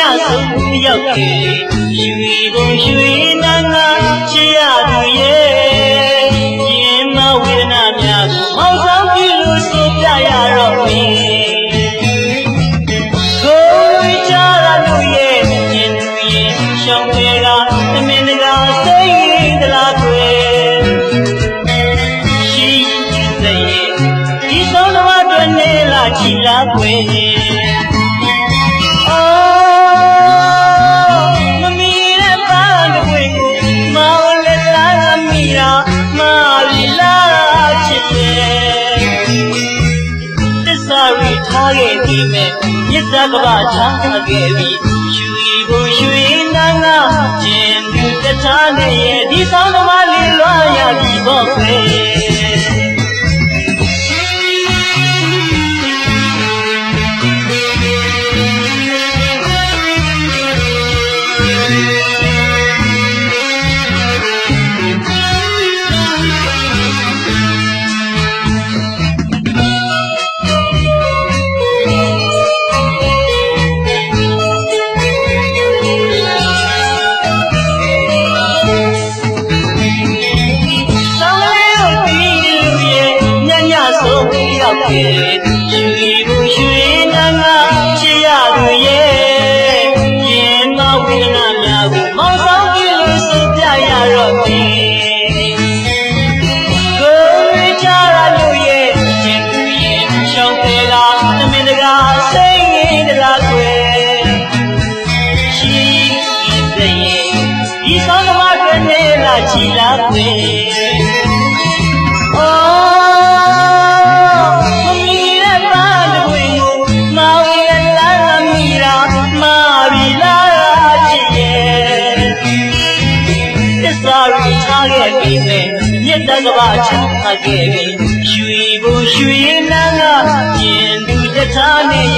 ရောက်ခဲ့ရွှေဘုံရွှေနန်းကချစ်ရသူရဲ့ရင်မဝေဒနာများကိုမောင်ဆောင်ပြုလို့ဆိုပြရတော့မင်းကိုယ်ကြရလို့ရဲ့ရင်သူရဲ့ရှောင်းတွေကသမင်တကာစိတ်ရင်းသလားကွယ်ရှိစိတ်ရဲ့ဒီဆုံးတော့တွင်နေလာချီလာကွယ် ခဲ့ပြီးမဲ့မြစ်သားကပချားခဲ့ပြီးရွှေဘုံရွှေနန်းကကျင်သူတခြားနဲ့ရဲ့ဒီဆောင် ညဆုံးရောက်ခဲ့ရွှေဘူးရွှေနန်းကချစ်ရသူရဲ့ရင်မဝေဒနာများကိုမောင်ဆောင်ပြလို့ဆိုပြရတော့ပြီကိုယ်ကြရလို့ရဲ့ရင်သူရဲ့ရှောင်းသေးတာသမင်တကာစိတ်ရင်းတလားကွယ်ရှိတဲ့ရဲ့ဒီဆောင်သမားတွေနဲ့လာချီလာကွယ် တ်တကဘာချာခဲ့ပြီးရွှေဘုံရွှေနန်းကကျင်သူတခြားနေရဲ့